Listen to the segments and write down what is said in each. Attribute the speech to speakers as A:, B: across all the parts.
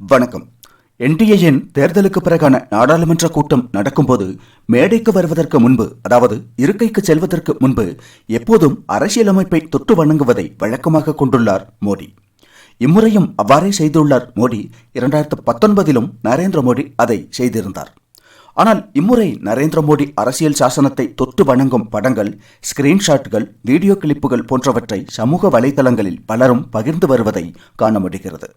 A: வணக்கம். என்டிஏயின் தேர்தலுக்கு பிறகான நாடாளுமன்ற கூட்டம் நடக்கும்போது மேடைக்கு வருவதற்கு முன்பு அதாவது இருக்கைக்கு செல்வதற்கு முன்பு எப்போதும் அரசியலமைப்பை தொட்டு வணங்குவதை வழக்கமாக கொண்டுள்ளார் மோடி. இம்முறையும் அவ்வாறே செய்துள்ளார் மோடி. இரண்டாயிரத்து பத்தொன்பதிலும் நரேந்திர மோடி அதை செய்திருந்தார். ஆனால் இம்முறை நரேந்திர மோடி அரசியல் சாசனத்தை தொட்டு வணங்கும் படங்கள் ஸ்கிரீன்ஷாட்கள் வீடியோ கிளிப்புகள் போன்றவற்றை சமூக வலைதளங்களில் பலரும் பகிர்ந்து வருவதை காண முடிகிறது.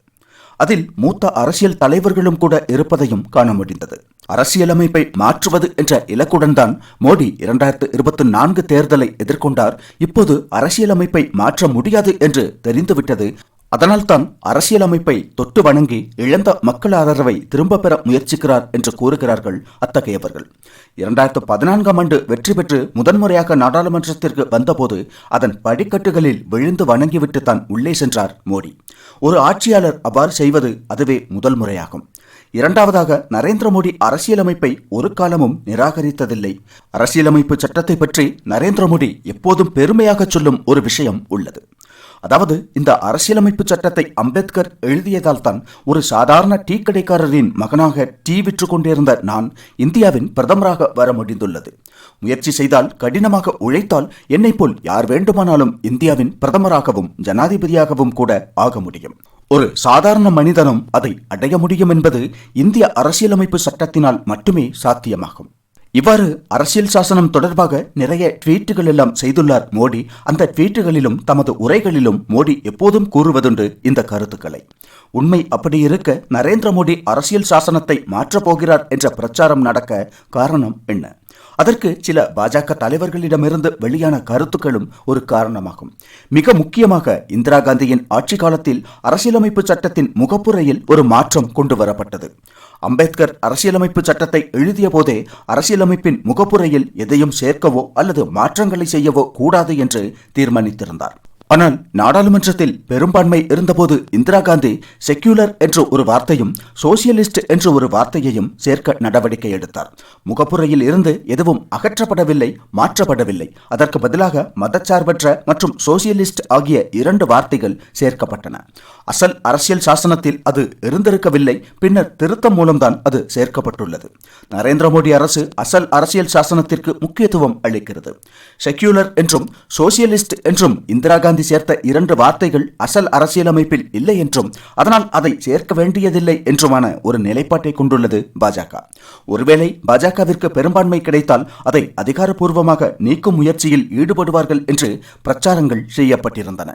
A: அதில் மூத்த அரசியல் தலைவர்களும் கூட இருப்பதையும் காண முடிந்தது. அரசியலமைப்பை மாற்றுவது என்ற இலக்குடன் தான் மோடி இரண்டாயிரத்து இருபத்தி நான்கு தேர்தலை எதிர்கொண்டார். இப்போது அரசியலமைப்பை மாற்ற முடியாது என்று தெரிந்துவிட்டது அதனால்தான் அரசியலமைப்பை தொட்டு வணங்கி இழந்த மக்கள் ஆதரவை திரும்ப பெற முயற்சிக்கிறார் என்று கூறுகிறார்கள் அத்தகையவர்கள். இரண்டாயிரத்து பதினான்காம் ஆண்டு வெற்றி பெற்று முதன்முறையாக நாடாளுமன்றத்திற்கு வந்தபோது அதன் படிக்கட்டுகளில் விழுந்து வணங்கிவிட்டு தான் உள்ளே சென்றார் மோடி. ஒரு ஆட்சியாளர் அவ்வாறு செய்வது அதுவே முதல் முறையாகும். இரண்டாவதாக நரேந்திர மோடி அரசியலமைப்பை ஒரு காலமும் நிராகரித்ததில்லை. அரசியலமைப்பு சட்டத்தை பற்றி நரேந்திர மோடி எப்போதும் பெருமையாக சொல்லும் ஒரு விஷயம் உள்ளது. அதாவது இந்த அரசியலமைப்பு சட்டத்தை அம்பேத்கர் எழுதியதால் தான் ஒரு சாதாரண டீ கடைக்காரரின் மகனாக டீ விற்று கொண்டிருந்த நான் இந்தியாவின் பிரதமராக வர முடிந்துள்ளது. முயற்சி செய்தால் கடினமாக உழைத்தால் என்னை போல் யார் வேண்டுமானாலும் இந்தியாவின் பிரதமராகவும் ஜனாதிபதியாகவும் கூட ஆக முடியும். ஒரு சாதாரண மனிதனும் அதை அடைய முடியும் என்பது இந்திய அரசியலமைப்பு சட்டத்தினால் மட்டுமே சாத்தியமாகும். இவ்வாறு அரசியல் சாசனம் தொடர்பாக நிறைய ட்வீட்டுகள் எல்லாம் செய்துள்ளார் மோடி. அந்த ட்வீட்டுகளிலும் தமது உரைகளிலும் மோடி எப்போதும் கூறுவதுண்டு இந்த கருத்துக்களை. உண்மை அப்படி இருக்க நரேந்திர மோடி அரசியல் சாசனத்தை மாற்றப் போகிறார் என்ற பிரச்சாரம் நடக்க காரணம் என்ன? அதற்கு சில பாஜக தலைவர்களிடமிருந்து வெளியான கருத்துக்களும் ஒரு காரணமாகும். மிக முக்கியமாக இந்திரா காந்தியின் ஆட்சி காலத்தில் அரசியலமைப்பு சட்டத்தின் முகப்புரையில் ஒரு மாற்றம் கொண்டு வரப்பட்டது அம்பேத்கர் அரசியலமைப்பு சட்டத்தை எழுதிய போதே அரசியலமைப்பின் முகப்புரையில் எதையும் சேர்க்கவோ அல்லது மாற்றங்களை செய்யவோ கூடாது என்று தீர்மானித்திருந்தார். ஆனால் நாடாளுமன்றத்தில் பெரும்பான்மை இருந்தபோது இந்திரா காந்தி செக்யூலர் என்ற ஒரு வார்த்தையும் சோசியலிஸ்ட் என்ற ஒரு வார்த்தையையும் சேர்க்க நடவடிக்கை எடுத்தார். முகப்புறையில் இருந்து எதுவும் அகற்றப்படவில்லை மாற்றப்படவில்லை. அதற்கு பதிலாக மதச்சார்பற்ற மற்றும் சோசியலிஸ்ட் ஆகிய இரண்டு வார்த்தைகள் சேர்க்கப்பட்டன. அசல் அரசியல் சாசனத்தில் அது இருந்திருக்கவில்லை பின்னர் திருத்தம் மூலம்தான் அது சேர்க்கப்பட்டுள்ளது. நரேந்திர மோடி அரசு அசல் அரசியல் சாசனத்திற்கு முக்கியத்துவம் அளிக்கிறது. செக்யூலர் என்றும் சோசியலிஸ்ட் என்றும் இந்திரா காந்தி சேர்த்த இரண்டு வார்த்தைகள் அசல் அரசியலமைப்பில் இல்லை என்றும் அதனால் அதை சேர்க்க வேண்டியதில்லை என்றுமான ஒரு நிலைப்பாட்டை கொண்டுள்ளது பாஜக. ஒருவேளை பாஜகவிற்கு பெரும்பான்மை கிடைத்தால் அதை அதிகாரப்பூர்வமாக நீக்கும் முயற்சியில் ஈடுபடுவார்கள் என்று பிரச்சாரங்கள் செய்யப்பட்டிருந்தன.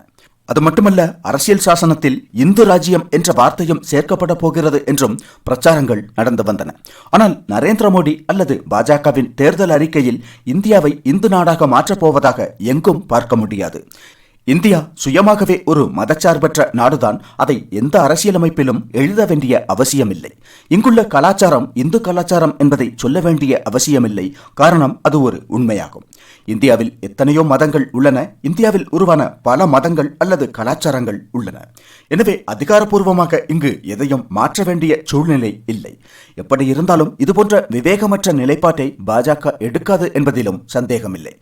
A: அது மட்டுமல்ல அரசியல் சாசனத்தில் இந்து ராஜ்யம் என்ற வார்த்தையும் சேர்க்கப்பட போகிறது என்றும் பிரச்சாரங்கள் நடந்து வந்தன. ஆனால் நரேந்திர மோடி அல்லது பாஜகவின் தேர்தல் அறிக்கையில் இந்தியாவை இந்து நாடாக மாற்றப் போவதாக எங்கும் பார்க்க முடியாது. இந்தியா சுயமாகவே ஒரு மதச்சார்பற்ற நாடுதான். அதை எந்த அரசியலமைப்பிலும் எழுத வேண்டிய அவசியமில்லை. இங்குள்ள கலாச்சாரம் இந்து கலாச்சாரம் என்பதை சொல்ல வேண்டிய அவசியமில்லை. காரணம் அது ஒரு உண்மையாகும். இந்தியாவில் எத்தனையோ மதங்கள் உள்ளன. இந்தியாவில் உருவான பல மதங்கள் அல்லது கலாச்சாரங்கள் உள்ளன. எனவே அதிகாரப்பூர்வமாக இங்கு எதையும் மாற்ற வேண்டிய சூழ்நிலை இல்லை. எப்படி இருந்தாலும் இதுபோன்ற விவேகமற்ற நிலைப்பாட்டை பாஜக எடுக்காது என்பதிலும் சந்தேகமில்லை.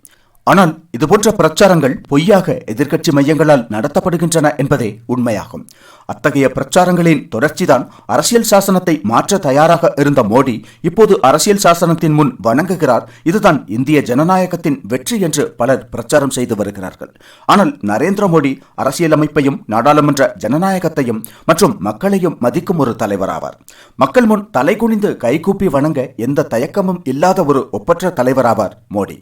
A: ஆனால் இதுபோன்ற பிரச்சாரங்கள் பொய்யாக எதிர்க்கட்சி மையங்களால் நடத்தப்படுகின்றன என்பதே உண்மையாகும். அத்தகைய பிரச்சாரங்களின் தொடர்ச்சிதான் அரசியல் சாசனத்தை மாற்ற தயாராக இருந்த மோடி இப்போது அரசியல் சாசனத்தின் முன் வணங்குகிறார். இதுதான் இந்திய ஜனநாயகத்தின் வெற்றி என்று பலர் பிரச்சாரம் செய்து வருகிறார்கள். ஆனால் நரேந்திர மோடி அரசியலமைப்பையும் நாடாளுமன்ற ஜனநாயகத்தையும் மற்றும் மக்களையும் மதிக்கும் ஒரு தலைவராவார். மக்கள் முன் தலைகுனிந்து கைகூப்பி வணங்க எந்த தயக்கமும் இல்லாத ஒரு ஒப்பற்ற தலைவராவார் மோடி.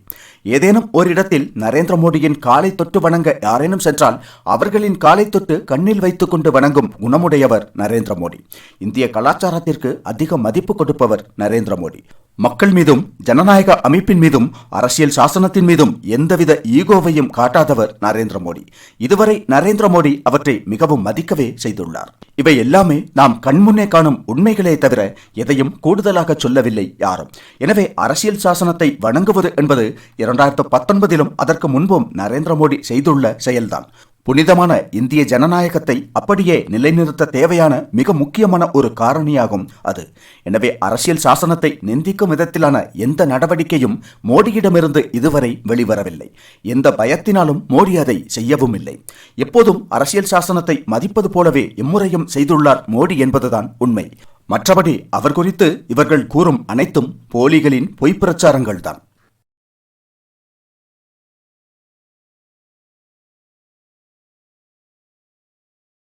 A: ஏதேனும் ஓரிடத்தில் நரேந்திர மோடியின் காலை தொட்டு வணங்க யாரேனும் சென்றால் அவர்களின் காலை தொட்டு கண்ணில் வைத்துக் கொண்டு வணங்கும் குணமுடையவர் நரேந்திர மோடி. இந்திய கலாச்சாரத்திற்கு அதிக மதிப்பு கொடுப்பவர் நரேந்திர மோடி. மக்கள் மீதும் ஜனநாயக அமைப்பின் மீதும் அரசியல் சாசனத்தின் மீதும் எந்தவித ஈகோவையும் காட்டாதவர் நரேந்திர மோடி. இதுவரை நரேந்திர மோடி அவற்றை மிகவும் மதிக்கவே செய்துள்ளார். இவை எல்லாமே நாம் கண்முன்னே காணும் உண்மைகளே தவிர எதையும் கூடுதலாக சொல்லவில்லை யாரும். எனவே அரசியல் சாசனத்தை வணங்குவது என்பது இரண்டாயிரத்து பத்தொன்பதிலும் அதற்கு முன்பும் நரேந்திர மோடி செய்துள்ள செயல்தான். புனிதமான இந்திய ஜனநாயகத்தை அப்படியே நிலைநிறுத்த தேவையான மிக முக்கியமான ஒரு காரணியாகும் அது. எனவே அரசியல் சாசனத்தை நிந்திக்கும் விதத்திலான எந்த நடவடிக்கையும் மோடியிடமிருந்து இதுவரை வெளிவரவில்லை. எந்த பயத்தினாலும் மோடி அதை செய்யவும் இல்லை எப்போதும் அரசியல் சாசனத்தை மதிப்பது போலவே இம்முறையும் செய்துள்ளார் மோடி என்பதுதான் உண்மை. மற்றபடி அவர் குறித்து இவர்கள் கூறும் அனைத்தும் போலிகளின் பொய்ப்பிரச்சாரங்கள்தான்.